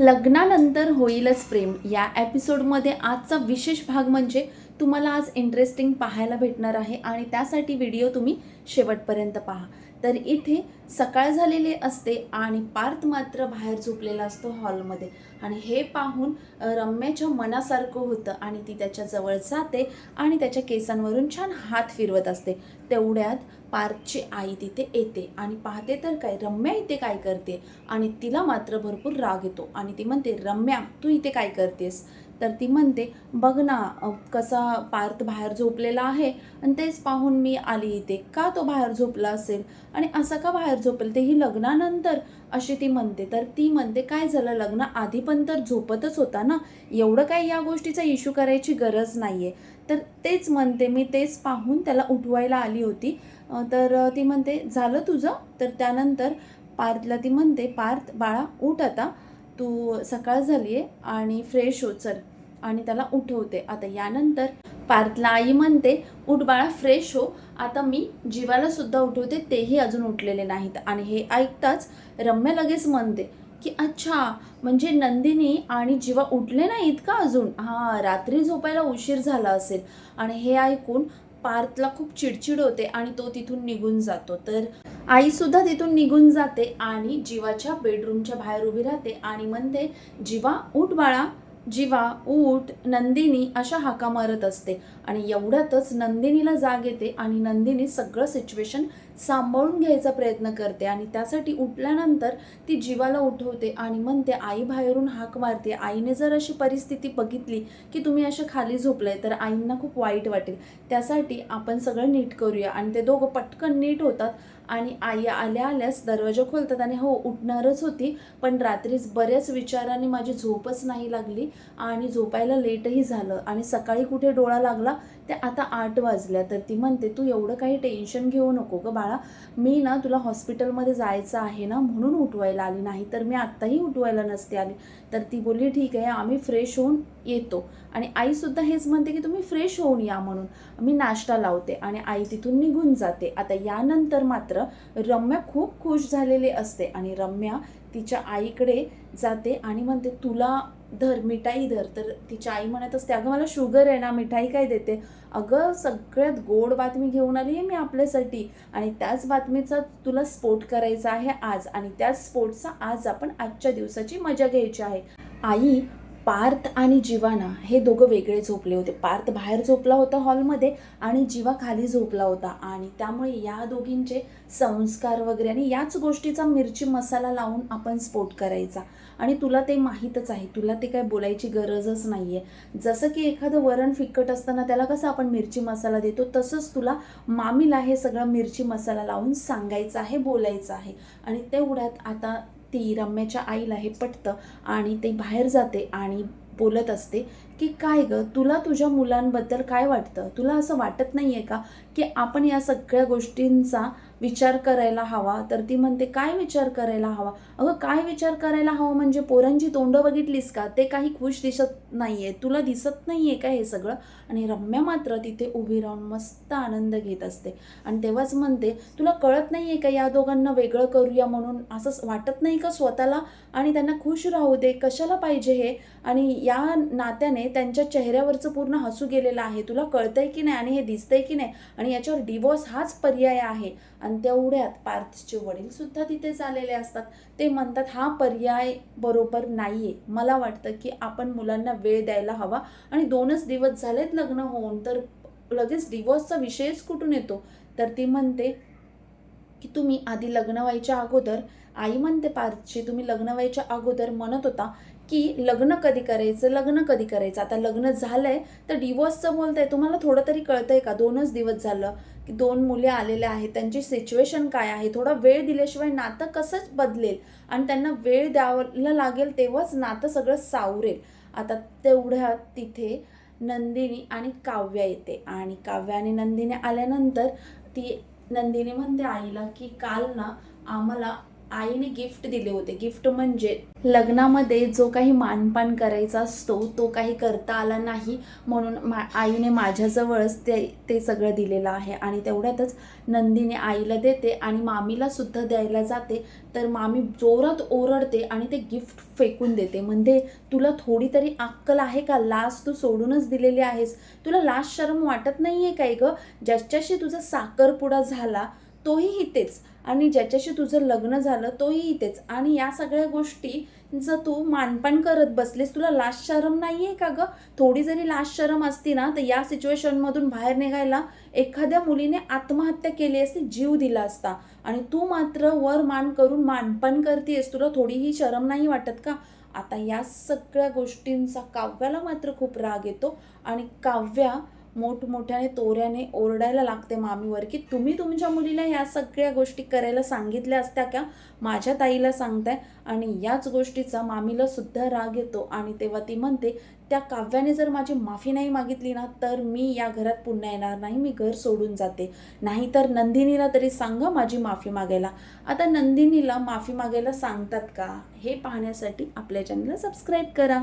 लग्नानंतर होईलच प्रेम. या एपिसोडमध्ये आजचा विशेष भाग म्हणजे तुम्हाला आज इंटरेस्टिंग पाहायला भेटणार आहे आणि त्यासाठी व्हिडिओ तुम्ही शेवटपर्यंत पहा. तर इथे सकाळ झालेली असते आणि पार्थ मात्र बाहेर झोपलेला असतो हॉलमध्ये. आणि हे पाहून रम्याच्या मनासारखं होतं आणि ती त्याच्याजवळ जाते आणि त्याच्या केसांवरून छान हात फिरवत असते. तेवढ्यात पार्थची आई तिथे येते आणि पाहते तर काय रम्या इथे काय करते? आणि तिला मात्र भरपूर राग येतो आणि ती म्हणते रम्या तू इथे काय करतेस? तर ती म्हणते बघ ना कसा पार्थ बाहेर झोपलेला आहे आणि तेच पाहून मी आली इथे. का तो बाहेर झोपला असेल? आणि असं का बाहेर झोपेल? तेही लग्नानंतर अशी ती म्हणते. तर ती म्हणते काय झालं? लग्न आधी पण तर झोपतच होता ना? एवढं काही या गोष्टीचा इश्यू करायची गरज नाही आहे तर तेच म्हणते मी तेच पाहून त्याला उठवायला आली होती. तर ती म्हणते झालं तुझं? तर त्यानंतर पार्थला ती म्हणते पार्थ बाळा उठ आता. तू सकाळ झाली आहे आणि फ्रेश हो चल. आणि त्याला उठवते. आता यानंतर पार्थला आई म्हणते उठ बाळा फ्रेश हो. आता मी जीवाला सुद्धा उठवते तेही अजून उठलेले नाहीत. आणि हे ऐकताच रम्या लगेच म्हणते की अच्छा म्हणजे नंदिनी आणि जीवा उठले नाहीत का अजून? हां रात्री झोपायला उशीर झाला असेल. आणि हे ऐकून पार्थला खूप चिडचिड होते आणि तो तिथून निघून जातो. तर आई सुद्धा तिथून निघून जाते आणि जीवाच्या बेडरूमच्या बाहेर उभी राहते आणि म्हणते जीवा उठ बाळा. जीवा ऊट नंदिनी अशा हाका मारत असते आणि एवढ्यातच नंदिनीला जाग येते आणि नंदिनी सगळं सिच्युएशन सांभाळून घ्यायचा प्रयत्न करते आणि त्यासाठी उठल्यानंतर ती जीवाला उठवते आणि म्हणते आई बाहेरून हाक मारते. आईने जर अशी परिस्थिती बघितली की तुम्ही असे खाली झोपलाय तर आईंना खूप वाईट वाटेल. त्यासाठी आपण सगळं नीट करूया. आणि ते दोघं पटकन नीट होतात आणि आई आल्या आल्यास दरवाजा खोलतात आणि हो उठणारच होती पण रात्रीच बऱ्याच विचाराने माझी झोपच नाही लागली आणि झोपायला लेटही झालं आणि सकाळी कुठे डोळा लागला ते आता आठ वाजल्या. तर ती म्हणते तू एवढं काही टेन्शन घेऊ नको ग बाळा मी ना तुला हॉस्पिटलमध्ये जायचं आहे ना म्हणून उठवायला आली नाही तर मी आत्ताही उठवायला नसते आली. तर ती बोलली ठीक आहे आम्ही फ्रेश होऊन येतो. आणि आईसुद्धा हेच म्हणते की तुम्ही फ्रेश होऊन या म्हणून. मी नाश्ता लावते आणि आई तिथून निघून जाते. आता यानंतर मात्र रम्या खूप खुश झालेली असते आणि रम्या तिच्या आईकडे जाते आणि म्हणते तुला धर मिठाई धर. तर तिची आई म्हणत असते अगं मला शुगर आहे ना मिठाई काय देते? अगं सगळ्यात गोड बातमी घेऊन आली आहे मी आपल्यासाठी आणि त्याच बातमीचा तुला स्पोर्ट करायचा आहे आज आणि त्याच स्पोर्टचा आज आपण आजच्या दिवसाची मजा घ्यायची आहे. आई पार्थ आणि जीवाना हे दोघं वेगळे झोपले होते. पार्थ बाहेर झोपला होता हॉलमध्ये आणि जीवा खाली झोपला होता. आणि त्यामुळे या दोघींचे संस्कार वगैरे आणि याच गोष्टीचा मिरची मसाला लावून आपण स्पोर्ट करायचा. आणि तुला ते माहीतच आहे. तुला ते काय बोलायची गरजच नाही आहे जसं की एखादं वरण फिकट असताना त्याला कसं आपण मिरची मसाला देतो तसंच तुला मामीला हे सगळं मिरची मसाला लावून सांगायचं आहे बोलायचं आहे. आणि तेवढ्यात आता ती रम्याच्या आईला हे पटतं आणि ते बाहेर जाते आणि बोलत असते. की काय गं? तुला तुझ्या मुलांबद्दल काय वाटतं? तुला असं वाटत नाही आहे का की आपण या सगळ्या गोष्टींचा विचार करायला हवा? तर ती म्हणते काय विचार करायला हवा? अगं काय विचार करायला हवा? म्हणजे पोरांची तोंडं बघितलीस का? ते काही खुश दिसत नाही आहे तुला दिसत नाही आहे का हे सगळं? आणि रम्या मात्र तिथे उभी राहून मस्त आनंद घेत असते. आणि तेव्हाच म्हणते तुला कळत नाही आहे का या दोघांना वेगळं करूया म्हणून? असं वाटत नाही का स्वतःला? आणि त्यांना खुश राहू दे. कशाला पाहिजे हे? आणि या नात्याने त्यांच्या चेहऱ्यावरचं पूर्ण हसू गेलेलं आहे. तुला कळतंय की नाही आणि हे दिसतंय की नाही? आणि याच्यावर डिवोर्स हाच पर्याय आहे. आणि तेवढ्यात पार्थचे वडील सुद्धा तिथे आलेले असतात. ते म्हणतात हा पर्याय बरोबर नाही आहे मला वाटतं की आपण मुलांना वेळ द्यायला हवा. आणि दोनच दिवस झालेत लग्न होऊन तर लगेच डिवोर्सचा विषयच कुठून येतो? तर ती म्हणते की तुम्ही आधी लग्न व्हायच्या अगोदर आई म्हणते पार्थची तुम्ही लग्न व्हायच्या अगोदर म्हणत होता की लग्न कधी करायचं लग्न कधी करायचं? आता लग्न झालंय तर डिवोर्सचं आहे तुम्हाला थोडं तरी कळतंय का? दोनच दिवस झालं की दोन मुले आलेल्या आहेत त्यांची सिच्युएशन काय आहे? थोडा वेळ दिल्याशिवाय नातं कसंच बदलेल? आणि त्यांना वेळ द्यायला लागेल तेव्हाच नातं सगळं सावरेल. आता तेवढ्या तिथे नंदिनी आणि काव्या येते. आणि काव्या आणि नंदिनी आल्यानंतर ती नंदिनी म्हणते आईला की काल ना आम्हाला आईने गिफ्ट दिले होते. गिफ्ट म्हणजे लग्नामध्ये जो काही मानपान करायचा असतो तो काही करता आला नाही म्हणून मा आईने माझ्याजवळच ते ते सगळं दिलेलं आहे. आणि तेवढ्यातच नंदीने आईला देते आणि मामीला सुद्धा द्यायला जाते. तर मामी जोरात ओरडते आणि ते गिफ्ट फेकून देते. म्हणजे तुला थोडी तरी अक्कल आहे का? लाज तू सोडूनच दिलेली आहेस. तुला लाज शरम वाटत नाही आहे काय गं? ज्याच्याशी तुझा साखरपुडा झाला तोही इथेच. आणि ज्याच्याशी तुझं लग्न झालं तोही इथेच. आणि या सगळ्या गोष्टी जर तू मानपान करत बसलीस तुला लाश शरम नाही आहे का गं? थोडी जरी लाश शरम असती ना तर या सिच्युएशनमधून बाहेर निघायला एखाद्या मुलीने आत्महत्या केली असती जीव दिला असता. आणि तू मात्र वर मान करून मानपान करतेस तुला थोडीही शरम नाही वाटत का? आता या सगळ्या गोष्टींचा काव्याला मात्र खूप राग येतो. आणि काव्या मोठमोठ्याने तोऱ्याने ओरडायला लागते मामीवर की तुम्ही तुमच्या मुलीला या सगळ्या गोष्टी करायला सांगितल्या असत्या का? माझ्या ताईला सांगताय. आणि याच गोष्टीचा मामीला सुद्धा राग येतो. आणि तेव्हा ती म्हणते त्या काव्याने जर माझी माफी नाही मागितली ना तर मी या घरात पुन्हा येणार नाही. मी घर सोडून जाते. नाहीतर नंदिनीला तरी सांगा माझी माफी मागायला. आता नंदिनीला माफी मागायला सांगतात का? हे पाहण्यासाठी आपल्या चॅनलला सबस्क्राईब करा.